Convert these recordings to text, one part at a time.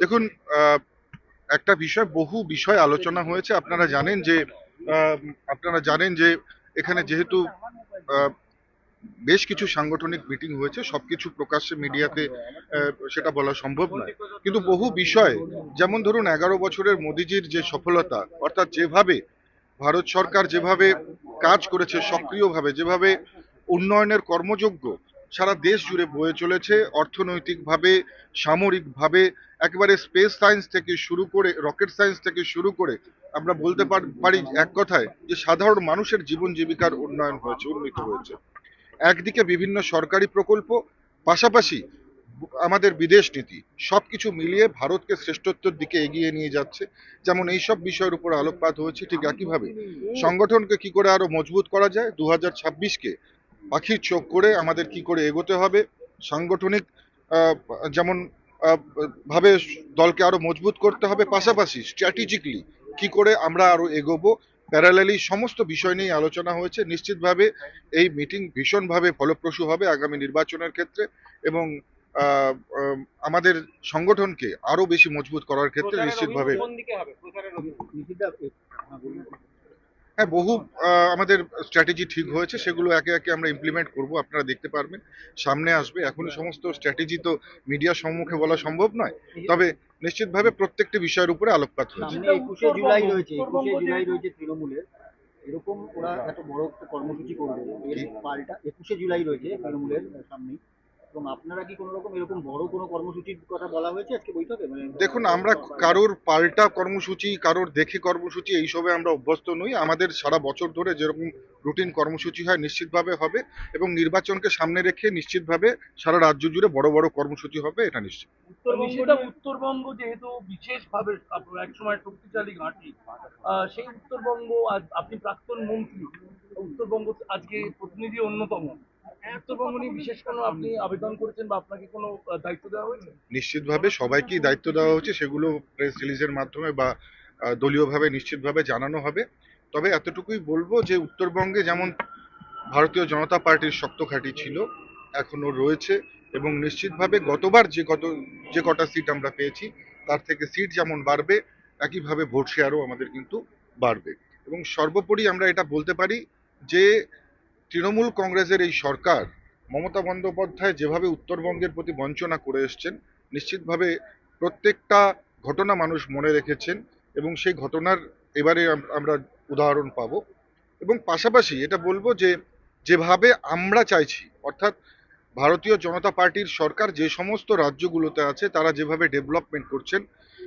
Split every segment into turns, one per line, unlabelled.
দেখুন একটা বিষয়, বহু বিষয় আলোচনা হয়েছে। আপনারা জানেন যে আপনারা জানেন যে এখানে যেহেতু বেশ কিছু সাংগঠনিক মিটিং হয়েছে, সবকিছু প্রকাশ্যে মিডিয়াতে সেটা বলা সম্ভব নয়। কিন্তু বহু বিষয়, যেমন ধরুন, এগারো বছরের মোদিজির যে সফলতা, অর্থাৎ যেভাবে ভারত সরকার যেভাবে কাজ করেছে সক্রিয়ভাবে, যেভাবে উন্নয়নের কর্মযোগ্য সারা দেশ জুড়ে বয়ে চলেছে, অর্থনৈতিকভাবে, সামরিকভাবে, একেবারে স্পেস সায়েন্স থেকে শুরু করে রকেট সায়েন্স থেকে শুরু করে, আমরা বলতে পারি এক কথায় যে সাধারণ মানুষের জীবন জীবিকার উন্নয়ন হয়েছে, উন্নীত হয়েছে। একদিকে বিভিন্ন সরকারি প্রকল্প, পাশাপাশি আমাদের বিদেশ নীতি, সবকিছু মিলিয়ে ভারতকে শ্রেষ্ঠত্বের দিকে এগিয়ে নিয়ে যাচ্ছে। যেমন এই সব বিষয়ের উপর আলোকপাত হয়েছে ঠিক একইভাবে। সংগঠনকে কি করে আরও মজবুত করা যায়? দু হাজার ছাব্বিশকে পাখির চোখ করে আমাদের কি করে এগোতে হবে? সাংগঠনিক যেমন ভাবে দলকে আরও মজবুত করতে হবে পাশাপাশি স্ট্র্যাটেজিকলি কি করে আমরা আরও এগোবো? প্যারালালি সমস্ত বিষয় নিয়ে আলোচনা হয়েছে। নিশ্চিতভাবে এই মিটিং ভীষণভাবে ফলপ্রসূ হবে আগামী নির্বাচনের ক্ষেত্রে এবং আমাদের সংগঠনকে আরও বেশি মজবুত করার ক্ষেত্রে নিশ্চিতভাবে
কোন দিকে হবে প্রচারের অভিমুখ?
হ্যাঁ বহু আমাদের স্ট্র্যাটেজি ঠিক হয়েছে সেগুলো একে একে আমরা ইমপ্লিমেন্ট করব আপনারা দেখতে পারবেন। সামনে আসবে এখনই সমস্ত স্ট্র্যাটেজি তো মিডিয়ার সম্মুখে বলা সম্ভব নয় তবে নিশ্চিতভাবে প্রত্যেকটি বিষয়ের উপরে আলোকপাত হয়েছে।
একুশে জুলাই রয়েছে একুশে জুলাই রয়েছে তৃণমূলের। এরকম ওরা এত বড় একটা কর্মসূচি করবে পাল্টা একুশে জুলাই রয়েছে তৃণমূলের সামনে এবং আপনারা কি কোনো রকম এরকম বড় কোনো কর্মসূচির কথা বলা হয়েছে আজকে বৈঠকে? মানে
দেখুন আমরা কারোর পাল্টা কর্মসূচি কারোর দেখে কর্মসূচি এইসবে আমরা অভ্যস্ত নই। আমাদের সারা বছর ধরে যেরকম রুটিন কর্মসূচি হয় নিশ্চিতভাবে হবে এবং নির্বাচনকে সামনে রেখে নিশ্চিতভাবে সারা রাজ্য জুড়ে বড় বড় কর্মসূচি হবে এটা নিশ্চিত।
উত্তরবঙ্গটা উত্তরবঙ্গ যেহেতু বিশেষভাবে এক সময় শক্তিশালী ঘাঁটি আহ, সেই উত্তরবঙ্গ আজ আপনি প্রাক্তন মন্ত্রী উত্তরবঙ্গ আজকে প্রতিনিধি অন্যতম। আপনি আবেদন করেছেন বা আপনাকে কোনো দায়িত্ব দেওয়া হয়েছে?
নিশ্চিতভাবে সবাইকেই দায়িত্ব দেওয়া হচ্ছে, সেগুলো প্রেস রিলিজের মাধ্যমে বা দলীয়ভাবে নিশ্চিতভাবে জানানো হবে। তবে এতটুকুই বলব যে উত্তরবঙ্গে যেমন ভারতীয় জনতা পার্টির শক্ত ঘাঁটি ছিল এখনও রয়েছে এবং নিশ্চিতভাবে গতবার যে কত, যে কটা সিট আমরা পেয়েছি, তার থেকে সিট যেমন বাড়বে, একইভাবে ভোট শেয়ারও আমাদের কিন্তু বাড়বে। এবং সর্বোপরি আমরা এটা বলতে পারি যে তৃণমূল কংগ্রেসের এই সরকার মমতা বন্দ্যোপাধ্যায় যেভাবে উত্তরবঙ্গের প্রতি বঞ্চনা করে এসছেন, নিশ্চিতভাবে প্রত্যেকটা ঘটনা মানুষ মনে রেখেছেন এবং সেই ঘটনার এবারে আমরা উদাহরণ পাব। এবং পাশাপাশি এটা বলব যে, যেভাবে আমরা চাইছি, অর্থাৎ ভারতীয় জনতা পার্টির সরকার যে সমস্ত রাজ্যগুলোতে আছে, তারা যেভাবে ডেভেলপমেন্ট করছেন,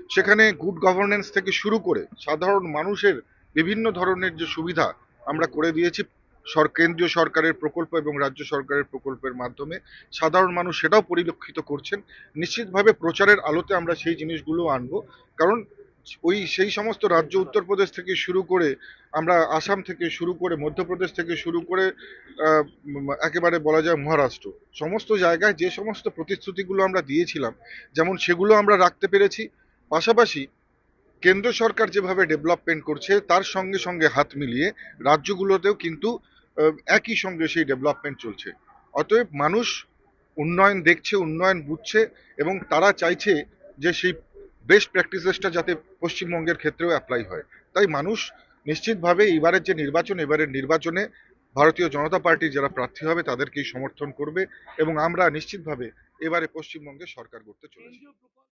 সেখানে গুড গভর্নেন্স থেকে শুরু করে সাধারণ মানুষের বিভিন্ন ধরনের যে সুবিধা আমরা করে দিয়েছি সর কেন্দ্রীয় সরকারের প্রকল্প এবং রাজ্য সরকারের প্রকল্পের মাধ্যমে সাধারণ মানুষ সেটাও পরিলক্ষিত করছেন। নিশ্চিতভাবে প্রচারের আলোতে আমরা সেই জিনিসগুলো আনব। কারণ ওই সেই সমস্ত রাজ্য উত্তরপ্রদেশ থেকে শুরু করে আমরা আসাম থেকে শুরু করে মধ্যপ্রদেশ থেকে শুরু করে একেবারে বলা যায় মহারাষ্ট্র, সমস্ত জায়গায় যে সমস্ত প্রতিশ্রুতিগুলো আমরা দিয়েছিলাম, যেমন সেগুলো আমরা রাখতে পেরেছি। পাশাপাশি কেন্দ্র সরকার যেভাবে ডেভেলপমেন্ট করছে, তার সঙ্গে সঙ্গে হাত মিলিয়ে রাজ্যগুলোতেও কিন্তু একই সঙ্গে সেই ডেভেলপমেন্ট চলছে। অতএব মানুষ উন্নয়ন দেখছে, উন্নয়ন বুঝছে এবং তারা চাইছে যে সেই বেস্ট প্র্যাকটিসেসটা যাতে পশ্চিমবঙ্গের ক্ষেত্রেও অ্যাপ্লাই হয়। তাই মানুষ নিশ্চিতভাবে এবারের যে নির্বাচন, এবারের নির্বাচনে ভারতীয় জনতা পার্টির যারা প্রার্থী হবে তাদেরকেই সমর্থন করবে এবং আমরা নিশ্চিতভাবে এবারে পশ্চিমবঙ্গে সরকার করতে চলেছি।